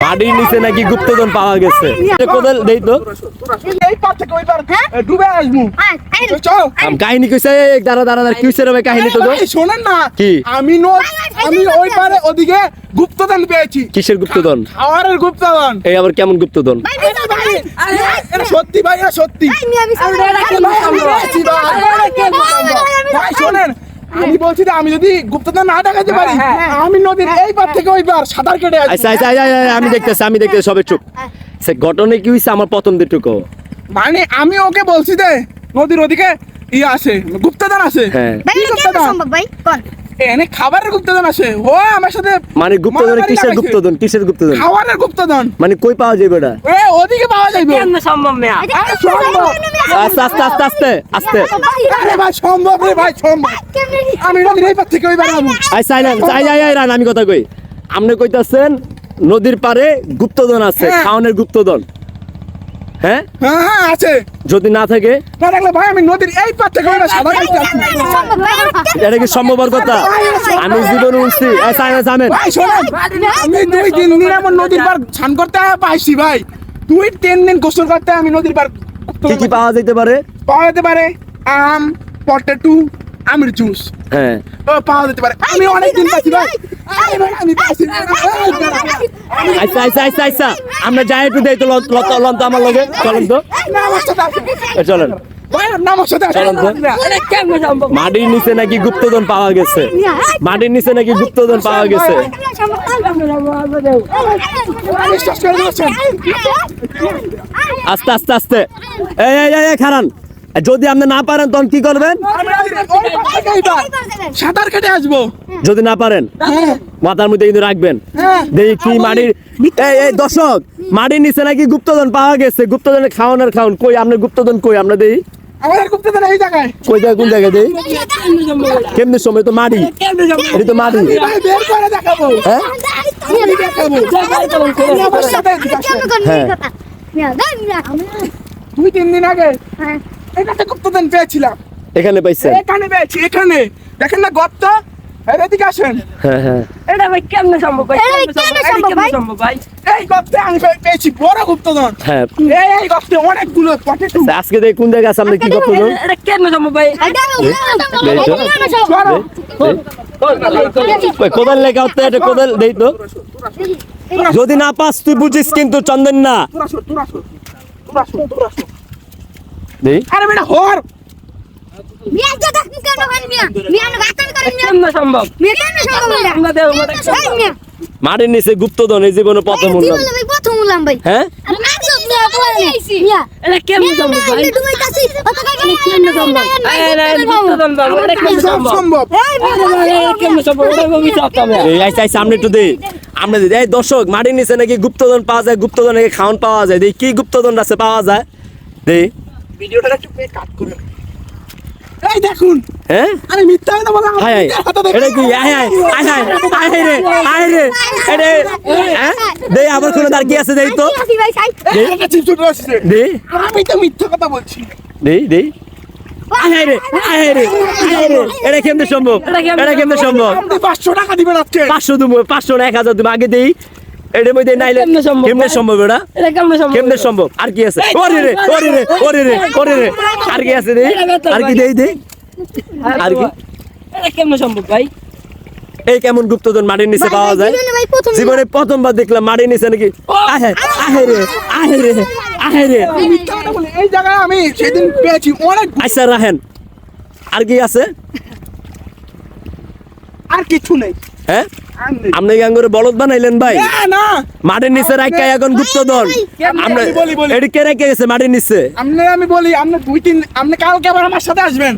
মাটির নিচে নাকি গুপ্তধন পাওয়া গেছে? কোদাল দেই তো। এই পার থেকে ওই পার এ, ডুবে আসব তো চল আম কাহিনী কইছে দাঁড়া দাঁড়া দাঁড়া কি রে কাহিনী তো তো? শোনেন না। কি? আমি আমি ওই পারে ওদিকে গুপ্তধন পেয়েছি। কিসের গুপ্তধন? খাওয়ারের গুপ্তধন। এই আবার কেমন গুপ্তধন? সত্যি ভাই সত্যি। শোনেন। আমি বলছি যে আমি যদি গুপ্তদা না দেখাতে পারি আমি নদীর এই পার থেকে ওই পার সাঁতার কেটে আচ্ছা আচ্ছা আচ্ছা, আচ্ছা, আমি দেখতেছি আমি দেখতেছি সবে চুপ। সে ঘটনা কি হইছে আমার প্রথম দিটুকু মানে আমি ওকে বলছি যে নদীর ওদিকে ইয়ে আসে গুপ্তদান আসে। হ্যাঁ। কি গুপ্তধন এনে খাবারের গুপ্তধন আছে। ও আমার সাথে মানে গুপ্তধন কিসের গুপ্তধন? কিসের গুপ্তধন? খাবারের গুপ্তধন। মানে কই পাওয়া যাবে এটা এ ওদিকে পাওয়া যাইবে। কেমনে সম্ভব মেয়া? সম্ভব। আস্তে আস্তে আস্তে আস্তে আস্তে। আরে ভাই সম্ভব রে ভাই সম্ভব। আমি নদীর এই পার থেকে ওই পার যাব I silent I I I run আমি কথা কই। আপনি কইতাছেন নদীর পারে গুপ্তধন আছে হ্যাঁ। খাওনের গুপ্তধন। হ্যাঁ? হ্যাঁ হ্যাঁ আছে। যদি না থাকে? না থাকলে ভাই আমি নদীর এই পার থেকে এটা কি সম্ভবের কথা? আমি জীবনে উঠছি এই সাইলেন্ট ভাই শোনেন আমি দুই তিন দিন এমন নদীর পার স্নান করতে পাইছি ভাই। দুই তিন দিন গোসল করতে আমি নদীর পার কি কি পাওয়া যাইতে পারে? পাওয়া যেতে পারে আম পটেটো আমের জুস হ্যাঁ ও পাওয়া যেতে পারে আমি অনেক দিন পাইছি ভাই আচ্ছা আচ্ছা আচ্ছা আচ্ছা আমরা যাই একটু দেই তো লত লন্ত আমার লগে চলেন তো চলেন তো। মাটির নিচে নাকি গুপ্তধন পাওয়া গেছে মাটির নিচে নাকি গুপ্তধন পাওয়া গেছে? আস্তে আস্তে আস্তে এই খারান যদি আপনি না পারেন তখন কি করবেন? সাঁতার কেটে আসব। যদি না পারেন হ্যাঁ। মাথার মধ্যে কিন্তু রাখবেন। হ্যাঁ। দেখি কি মাটির এই দর্শক মাটির নিচে নাকি গুপ্তধন পাওয়া গেছে। গুপ্তধনের খাওয়ানোর খাওন কই আপনার গুপ্তধন কই? আমরা দেই গুপ্তধন কই জায়গায় কোন জায়গায় দেই কেমনি সময়? তো মাটি। এটা তো মাটি। ভাই বের করে দেখাবো। হ্যাঁ। দুই তিন দিন আগে এটাতে গুপ্তধন পেয়েছিলাম? এখানে পাইছেন। এখানে পেয়েছি এখানে। দেখেন না গর্ত? এই এদিকে আসেন। হ্যাঁ হ্যাঁ। এটা ভাই কেমনে সম্ভব ভাই? এটা ভাই কেমনে সম্ভব? এই গর্তে আমি পেয়েছি বড় গুপ্তধন। হ্যাঁ। এই এই গর্তে অনেকগুলো পটেটো। আজকে দেখি কোন জায়গায় আছে আপনি কি গুপ্তধন এটা- এটা কেমনে সম্ভব ভাই? কই কোদাল লেখা হতে এটা কোদাল দেই তো। যদি না পাস তুই বুঝিস কিন্তু চন্দন না। তুরাসো তুরাসো তুরাসো তুরাসো দেই আরে বেটা হর! কেমনে সম্ভব আমরা দেব মাটির নিচে গুপ্তধন এই জীবনে প্রথম উঠলাম প্রথম ভাই? হ্যাঁ? এটা কেমনে সম্ভব ভাই? কেমনে সম্ভব? কেমনে সম্ভব? সম্ভব? সামনে একটু দেই। আমরা দিই এই দর্শক মাটির নিচে নাকি গুপ্তধন পাওয়া যায় গুপ্তধন নাকি খাওয়ান পাওয়া যায়? দেই কি গুপ্তধন আছে পাওয়া যায়? দেই। ভিডিওটা একটু কাট করে এই দেখুন। হ্যাঁ? আরে মিথ্যা কথা বলা হাই হাই। নিজের হাতে দেখুন। এটা কি? আয় হাই আয় হাই হাই রে আয় রে এটা হ্যাঁ? দেই আবার কোনো তার কি আছে দেই তো? এই একটা চিপস উঠে আসছে। দেই। আমি তো মিথ্যা কথা বলছি। দেই দেই। আয় হাই রে আয় হাই রে আয় হাই রে। এটা কেমনে সম্ভব? এটা কেমনে সম্ভব? আপনি পাঁচশো টাকা দিবেন আজকে। পাঁচশো পাঁচশো না এক হাজার তুমি আগে দেই। এটার মধ্যে নাইলে কেমনে সম্ভব? এটা? কেমনে সম্ভব? আর কি আছে? ওরে রে ওরে রে ওরে রে ওরে রে। আর কি আছে দেই আর কি দেই দেই? আর কি? এটা কেমনে সম্ভব ভাই? এই কেমন গুপ্তধন মাটির নিচে পাওয়া যায়? জীবনে প্রথমবার দেখলাম মাটির নিচে নাকি। আহে আহে রে আহে রে আহে রে। এই জায়গায় আমি সেদিন পেয়েছি অনেক আচ্ছা রাহেন আর কি আছে? আর কিছু নেই। হ্যাঁ। আপনি কি আঙ্গুরে বলদ বানাইলেন ভাই না, না মাটির নিচে রাখা এখন গুপ্তধন আমরা। এটি কে রেখে গেছে মাটির নিচে আপনি আমি বলি আপনি দুই তিন আপনি কালকে আবার আমার সাথে আসবেন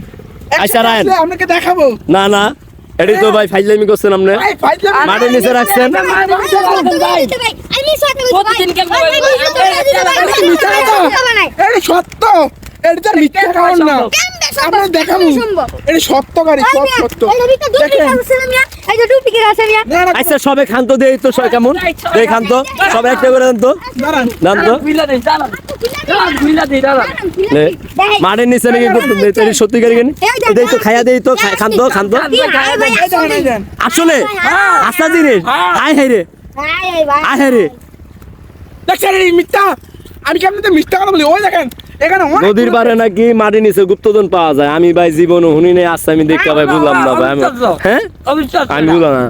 আচ্ছা, রায়ন। আপনাকে দেখাবো না না এটি তো ভাই ফাইজলামি করছেন আপনি ভাই, মাটির নিচে রাখছেন সত্য এটা মিথ্যা কারণ না আপনি দেখাবো। এটা সত্য গাড়ি সব সত্য। দেখেন। আচ্ছা সবে খান্ত দেই তো সব কেমন? দেই খান্ত। সবে একটা করে দেন তো দাঁড়ান তো মাটির নিচে নাকি সত্যি করে কেন দেই তো খাইয়া দেই তো খান্ত খান্ত। এই দেখেন, এই আসলে আসা জিনিস আয় হাই রে। আয় হাই রে। দেখছেন মিথ্যা? আমি কেমন মিথ্যা কথা বলি? ওই দেখেন এখানে নদীর পারে নাকি মাটির নিচে গুপ্তধন পাওয়া যায়? আমি ভাই জীবন নাই আমি দেখতে ভাই বুঝলাম না ভাই আমি হ্যাঁ? আমি বুঝলাম না।